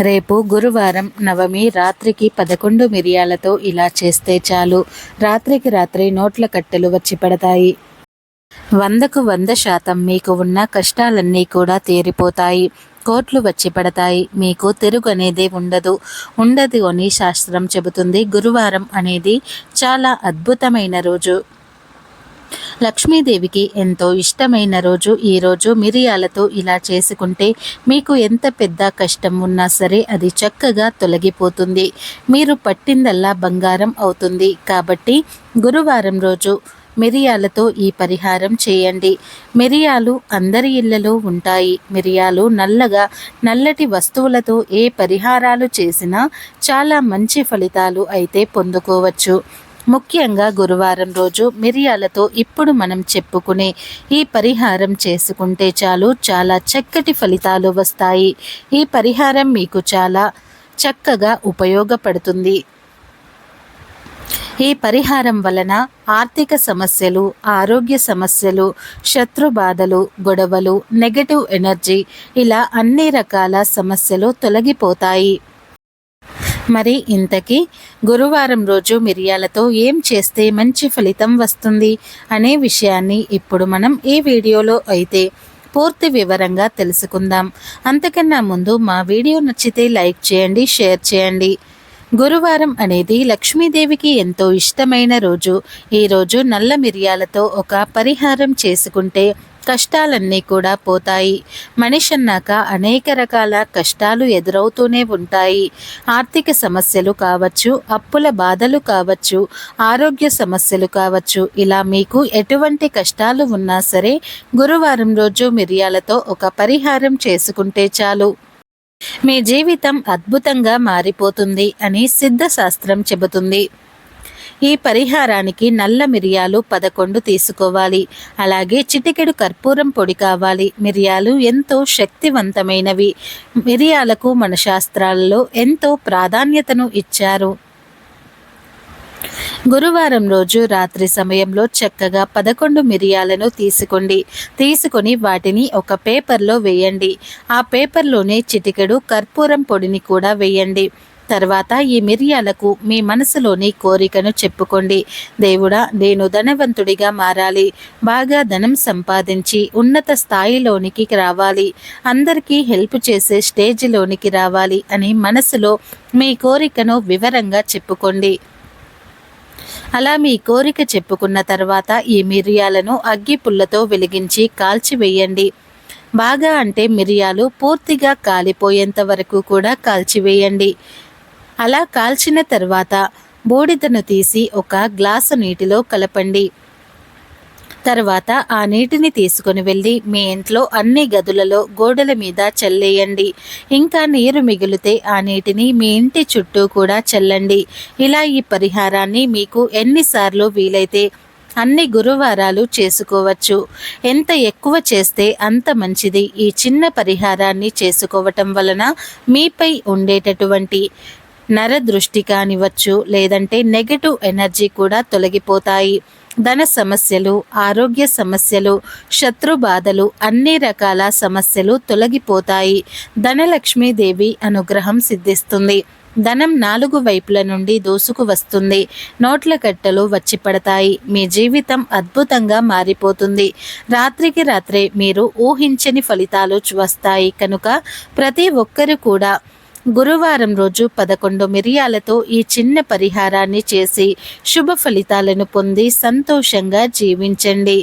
రేపు గురువారం నవమి రాత్రికి పదకొండు మిరియాలతో ఇలా చేస్తే చాలు. రాత్రికి రాత్రి నోట్ల కట్టెలు వచ్చి పడతాయి. వందకు వంద శాతం మీకు ఉన్న కష్టాలన్నీ కూడా తీరిపోతాయి. కోట్లు వచ్చి పడతాయి. మీకు తిరుగు అనేది ఉండదు. ఉండదు అని శాస్త్రం చెబుతుంది. గురువారం అనేది చాలా అద్భుతమైన రోజు. లక్ష్మీదేవికి ఎంతో ఇష్టమైన రోజు ఈరోజు మిరియాలతో ఇలా చేసుకుంటే మీకు ఎంత పెద్ద కష్టం ఉన్నా సరే అది చక్కగా తొలగిపోతుంది. మీరు పట్టిందల్లా బంగారం అవుతుంది. కాబట్టి గురువారం రోజు మిరియాలతో ఈ పరిహారం చేయండి. మిరియాలు అందరి ఇళ్ళలో ఉంటాయి. మిరియాలు నల్లగా నల్లటి వస్తువులతో ఏ పరిహారాలు చేసినా చాలా మంచి ఫలితాలు అయితే పొందుకోవచ్చు. ముఖ్యంగా గురువారం రోజు మిరియాలతో ఇప్పుడు మనం చెప్పుకునే ఈ పరిహారం చేసుకుంటే చాలు చాలా చక్కటి ఫలితాలు వస్తాయి. ఈ పరిహారం మీకు చాలా చక్కగా ఉపయోగపడుతుంది. ఈ పరిహారం వలన ఆర్థిక సమస్యలు ఆరోగ్య సమస్యలు శత్రు బాధలు గొడవలు నెగటివ్ ఎనర్జీ ఇలా అన్ని రకాల సమస్యలు తొలగిపోతాయి. మరి ఇంతకీ గురువారం రోజు మిరియాలతో ఏం చేస్తే మంచి ఫలితం వస్తుంది అనే విషయాన్ని ఇప్పుడు మనం ఈ వీడియోలో అయితే పూర్తి వివరంగా తెలుసుకుందాం. అంతకన్నా ముందు మా వీడియో నచ్చితే లైక్ చేయండి షేర్ చేయండి. గురువారం అనేది లక్ష్మీదేవికి ఎంతో ఇష్టమైన రోజు. ఈరోజు నల్ల మిరియాలతో ఒక పరిహారం చేసుకుంటే కష్టాలన్నీ కూడా పోతాయి. మనిషి అన్నాక అనేక రకాల కష్టాలు ఎదురవుతూనే ఉంటాయి. ఆర్థిక సమస్యలు కావచ్చు అప్పుల బాధలు కావచ్చు ఆరోగ్య సమస్యలు కావచ్చు ఇలా మీకు ఎటువంటి కష్టాలు ఉన్నా సరే గురువారం రోజు మిరియాలతో ఒక పరిహారం చేసుకుంటే చాలు. మీ జీవితం అద్భుతంగా మారిపోతుంది అని సిద్ధశాస్త్రం చెబుతుంది. ఈ పరిహారానికి నల్ల మిరియాలు పదకొండు తీసుకోవాలి. అలాగే చిటికెడు కర్పూరం పొడి కావాలి. మిరియాలు ఎంతో శక్తివంతమైనవి. మిరియాలకు మన శాస్త్రాలలో ఎంతో ప్రాధాన్యతను ఇచ్చారు. గురువారం రోజు రాత్రి సమయంలో చక్కగా పదకొండు మిరియాలను తీసుకోండి. తీసుకొని వాటిని ఒక పేపర్లో వేయండి. ఆ పేపర్లోనే చిటికెడు కర్పూరం పొడిని కూడా వేయండి. తర్వాత ఈ మిరియాలకు మీ మనసులోని కోరికను చెప్పుకోండి. దేవుడా నేను ధనవంతుడిగా మారాలి. బాగా ధనం సంపాదించి ఉన్నత స్థాయిలోనికి రావాలి. అందరికీ హెల్ప్ చేసే స్టేజ్లోనికి రావాలి అని మనసులో మీ కోరికను వివరంగా చెప్పుకోండి. అలా మీ కోరిక చెప్పుకున్న తర్వాత ఈ మిరియాలను అగ్గి పుల్లతో వెలిగించి కాల్చివేయండి. బాగా అంటే మిరియాలు పూర్తిగా కాలిపోయేంత వరకు కూడా కాల్చివేయండి. అలా కాల్చిన తర్వాత బూడిదను తీసి ఒక గ్లాసు నీటిలో కలపండి. తర్వాత ఆ నీటిని తీసుకుని వెళ్ళి మీ ఇంట్లో అన్ని గదులలో గోడల మీద చల్లేయండి. ఇంకా నీరు మిగిలితే ఆ నీటిని మీ ఇంటి చుట్టూ కూడా చల్లండి. ఇలా ఈ పరిహారాన్ని మీకు ఎన్నిసార్లు వీలైతే అన్ని గురువారాలు చేసుకోవచ్చు. ఎంత ఎక్కువ చేస్తే అంత మంచిది. ఈ చిన్న పరిహారాన్ని చేసుకోవటం వలన మీపై ఉండేటటువంటి నర దృష్టి కానివచ్చు లేదంటే నెగటివ్ ఎనర్జీ కూడా తొలగిపోతాయి. ధన సమస్యలు ఆరోగ్య సమస్యలు శత్రు బాధలు అన్ని రకాల సమస్యలు తొలగిపోతాయి. ధనలక్ష్మీదేవి అనుగ్రహం సిద్ధిస్తుంది. ధనం నాలుగు వైపుల నుండి దూసుకు వస్తుంది. నోట్ల కట్టలు వచ్చి పడతాయి. మీ జీవితం అద్భుతంగా మారిపోతుంది. రాత్రికి రాత్రే మీరు ఊహించని ఫలితాలు వస్తాయి. కనుక ప్రతి ఒక్కరు కూడా గురువారం రోజు పదకొండు మిరియాలతో ఈ చిన్న పరిహారాన్ని చేసి శుభ ఫలితాలను పొంది సంతోషంగా జీవించండి.